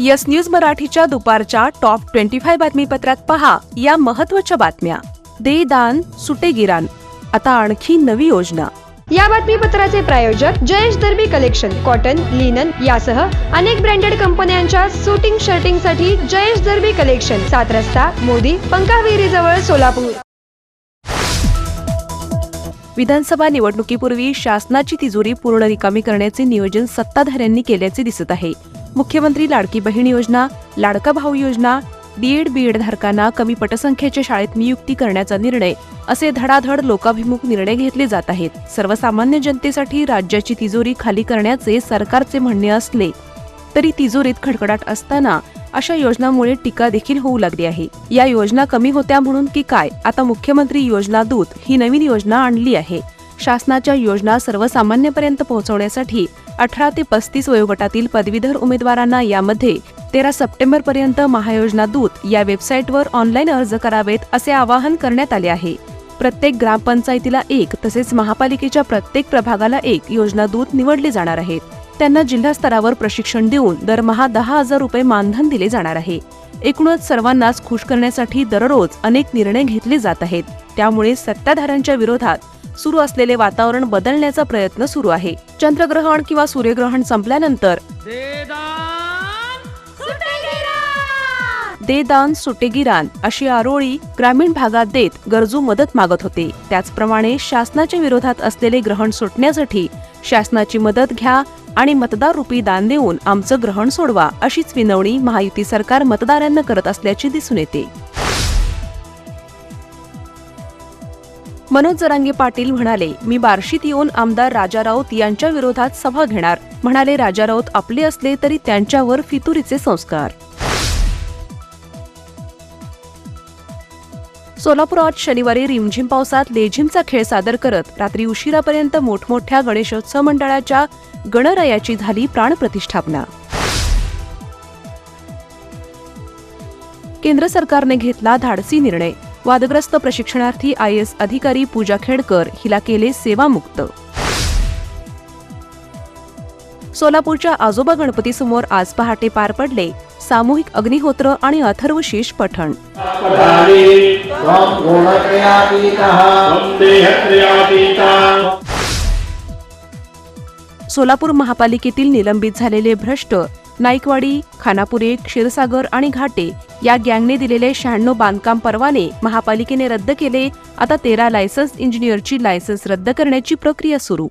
Yes news मराठीच्या दुपारच्या top twenty five बातमीपत्रात पहा या महत्त्वाच्या बातम्या. दे दान सुटे गिरान आता आणखी नवी योजना. या बातमीपत्राचे प्रायोजक Jayesh Darbi collection cotton linen यासह अनेक ब्रँडेड कंपन्यांच्या सुटिंग शर्टिंगसाठी जयेश दर्बी कलेक्शन सात रस्ता मोदी पंकाविहिरी जवळ सोलापूर. विधानसभा निवडणुकीपूर्वी शासनाची तिजोरी पूर्ण रिकामी करण्याचे नियोजन सत्ताधाऱ्यांनी केल्याचे दिसत आहे. मुख्यमंत्री लाडकी बहीण योजना लाडका भाऊ योजना डीएड बीएड धारकांना कमी पटसंख्येच्या शाळेत नियुक्ती करण्याचा निर्णय असे धडाधड लोकाभिमुख निर्णय घेतले जात आहेत. सर्वसामान्य जनतेसाठी राज्याची तिजोरी खाली करण्याचे सरकारचे म्हणणे असले तरी तिजोरीत खडखडाट असताना अशा योजनांमुळे टीका देखील होऊ लागली आहे. या योजना कमी होत्या म्हणून की काय? आता मुख्यमंत्री योजना दूत ही नवीन योजना आणली आहे. शासनाच्या योजना सर्वसामान्यपर्यंत पोहोचवण्यासाठी अठरा ते पस्तीस वयोगटातील पदवीधर उमेदवारांना यामध्ये तेरा सप्टेंबर पर्यंत महायोजना दूत या वेबसाईटवर ऑनलाईन अर्ज करावेत असे आवाहन करण्यात आले आहे. प्रत्येक ग्रामपंचायतीला एक तसेच महापालिकेच्या प्रत्येक प्रभागाला एक योजना दूत निवडले जाणार आहेत. त्यांना जिल्हा स्तरावर प्रशिक्षण देऊन दरमहा दहा हजार रुपये मानधन दिले जाणार आहे. एकूणच सर्वांनाच खुश करण्यासाठी दररोज अनेक निर्णय घेतले जात आहेत. त्यामुळे सत्ताधाऱ्यांच्या विरोधात सुरू असलेले वातावरण बदलण्याचा प्रयत्न सुरू आहे. चंद्रग्रहण किंवा सूर्यग्रहण संपल्यानंतर दे दान सुटे गिरान अशी आरोळी ग्रामीण भागात देत गरजू मदत मागत होते. त्याचप्रमाणे शासनाच्या विरोधात असलेले ग्रहण सुटण्यासाठी शासनाची मदत घ्या आणि मतदार रुपी दान देऊन आमचं ग्रहण सोडवा अशीच विनवणी महायुती सरकार मतदारांना करत असल्याचे दिसून येते. मनोज जरांगे पाटील म्हणाले मी बार्शीत येऊन आमदार राजा राऊत यांच्या विरोधात सभा घेणार म्हणाले राजा राऊत आपले असले तरी त्यांच्यावर फितुरीचे संस्कार. सोलापुरात शनिवारी रिमझिम पावसात लेझिमचा खेळ सादर करत रात्री उशिरापर्यंत मोठमोठ्या गणेशोत्सव मंडळाच्या गणरायाची झाली प्राणप्रतिष्ठापना केंद्र सरकारने घेतला धाडसी निर्णय. वादग्रस्त प्रशिक्षणार्थी आय एस अधिकारी पूजा खेडकर हिला केले सेवामुक्त. सोलापूरच्या आजोबा गणपतीसमोर आज पहाटे पार पडले. सामूहिक अग्निहोत्र आणि अथर्वशीष पठण. सोलापूर महापालिकेतील निलंबित झालेले भ्रष्ट नाईकवाडी खानापुरे क्षीरसागर आणि घाटे या गँगने दिलेले शहाण्णव बांधकाम परवाने महापालिकेने रद्द केले. आता तेरा लायसन्स इंजिनियरची लायसन्स रद्द करण्याची प्रक्रिया सुरू.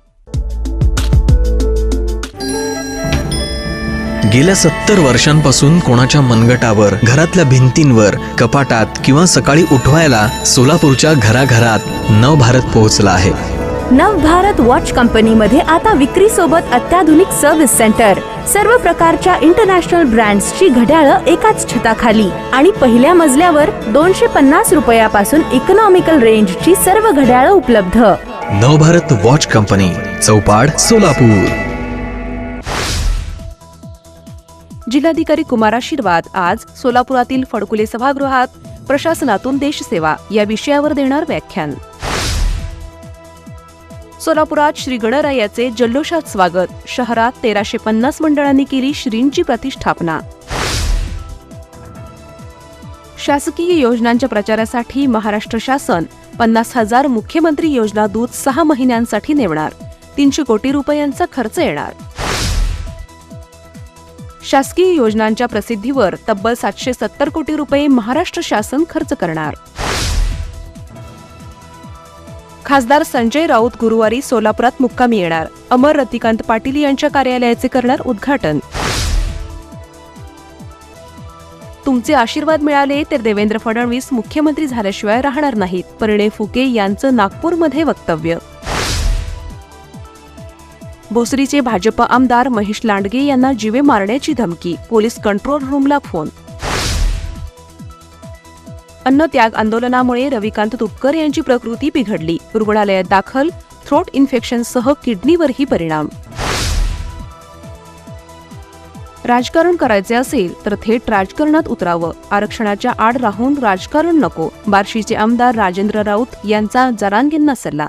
गेल्या सत्तर वर्षांपासून कोणाच्या मनगटावर घरातल्या भिंतींवर कपाटात किंवा सकाळी उठवायला सोलापूरच्या घराघरात नवभारत पोहोचला आहे. नवभारत वॉच कंपनीमध्ये आता विक्री सोबत अत्याधुनिक सर्व्हिस सेंटर सर्व प्रकारच्या इंटरनॅशनल ब्रँड्सची घड्याळं एकाच छताखाली. आणि पहिल्या मजल्यावर दोनशे पन्नास रुपयापासून इकॉनॉमिकल रेंजची सर्व घड्याळं उपलब्ध. Navbharat watch company Chaupad Solapur. जिल्हाधिकारी कुमार आशीर्वाद आज सोलापुरातील फडकुले सभागृहात प्रशासनातून देशसेवा या विषयावर देणार व्याख्यान. सोलापुरात श्री गणरायाचे जल्लोषात स्वागत. शहरात तेराशे पन्नास मंडळांनी केली श्रींची प्रतिष्ठापना. शासकीय योजनांच्या प्रचारासाठी महाराष्ट्र शासन पन्नास हजार मुख्यमंत्री योजना दूत सहा महिन्यांसाठी नेमणार तीनशे कोटी रुपयांचा खर्च येणार. शासकीय योजनांच्या प्रसिद्धीवर तब्बल सातशे सत्तर कोटी रुपये महाराष्ट्र शासन खर्च करणार. खासदार संजय राऊत गुरुवारी सोलापुरात मुक्कामी येणार. अमर रतिकांत पाटील यांच्या कार्यालयाचे करणार उद्घाटन. तुमचे आशीर्वाद मिळाले तर देवेंद्र फडणवीस मुख्यमंत्री झाल्याशिवाय राहणार नाहीत. परिणय फुके यांचं नागपूरमध्ये वक्तव्य. भोसरीचे भाजप आमदार महेश लांडगे यांना जीवे मारण्याची धमकी. पोलीस कंट्रोल रूमला फोन. अन्नत्याग आंदोलनामुळे रविकांत तुपकर यांची प्रकृती बिघडली. रुग्णालयात दाखल थ्रोट इन्फेक्शनसह किडनीवरही परिणाम. राजकारण करायचे असेल तर थेट राजकारणात उतरावं. आरक्षणाच्या आड राहून राजकारण नको. बार्शीचे आमदार राजेंद्र राऊत यांचा जरांगींना सल्ला.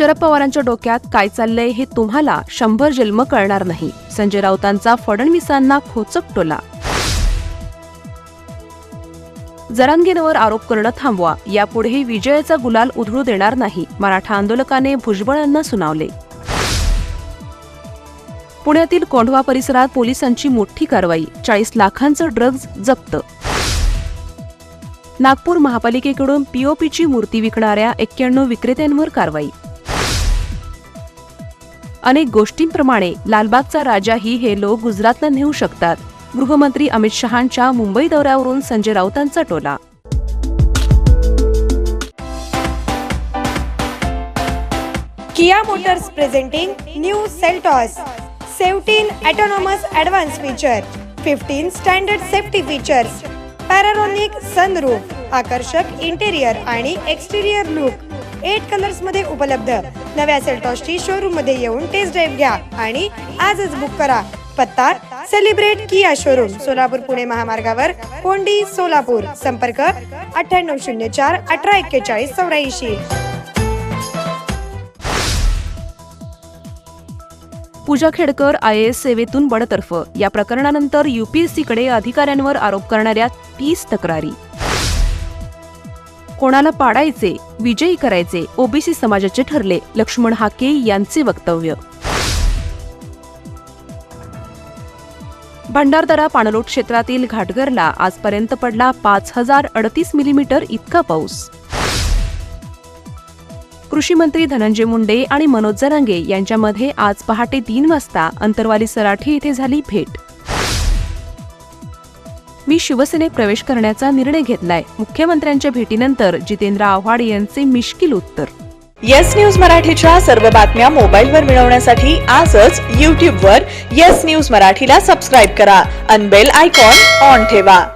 शरद पवारांच्या डोक्यात काय चाललंय हे तुम्हाला शंभर जन्म कळणार नाही. संजय राऊतांचा फडणवीसांना खोचक टोला. जरांगेंवर आरोप करणं थांबवा. यापुढेही विजयाचा गुलाल उधळू देणार नाही. मराठा आंदोलकाने भुजबळांना सुनावले. पुण्यातील कोंढवा परिसरात पोलिसांची मोठी कारवाई. चाळीस लाखांचं ड्रग्ज जप्त. नागपूर महापालिकेकडून पीओपीची मूर्ती विकणाऱ्या एक्क्याण्णव विक्रेत्यांवर कारवाई. अनेक गोष्टींप्रमाणे लालबागचा राजाही हे लोक गुजरातला नेऊ शकतात. गृहमंत्री अमित शहांच्या मुंबई दौऱ्यावरून संजय राऊतांचा टोला. Kia Motors presenting new Seltos. Seventeen autonomous advance feature. Fifteen standard safety features. Panoramic sunroof आकर्षक इंटेरियर आणि एक्सटेरियर लुक. एट कलर्समध्ये उपलब्ध. नव्या सेल्टॉसची शोरूममध्ये येऊन टेस्ट ड्राईव्ह घ्या आणि आजच बुक करा. पत्ता celebrate Kia showroom Solapur Pune महामार्गावर कोंडी सोलापूर. संपर्क अठ्ठ्याण्णव शून्य चार अठरा एक्केचाळीस चौऱ्याऐंशी. पूजा खेडकर आय एस सेवेतून बडतर्फ. या प्रकरणानंतर युपीएससीकडे अधिकाऱ्यांवर आरोप करणाऱ्या तीस तक्रारी. कोणाला पाडायचे विजयी करायचे ओबीसी समाजाचे ठरले लक्ष्मण हाके यांचे वक्तव्य. भंडारदरा पाणलोट क्षेत्रातील घाटघरला आजपर्यंत पडला पाच हजार अडतीस मिलीमीटर इतका पाऊस. कृषी मंत्री धनंजय मुंडे आणि मनोज जरांगे यांच्यामध्ये आज पहाटे तीन वाजता अंतरवाली सराठी येथे झाली भेट. मी शिवसेनेत प्रवेश करण्याचा निर्णय घेतलाय. मुख्यमंत्र्यांच्या भेटीनंतर जितेंद्र आव्हाड यांचे मिश्किल उत्तर. येस न्यूज मराठीच्या सर्व बातम्या मोबाईलवर मिळवण्यासाठी आजच यूट्यूबवर येस न्यूज मराठीला सबस्क्राईब करा. अनबेल आयकॉन ऑन ठेवा.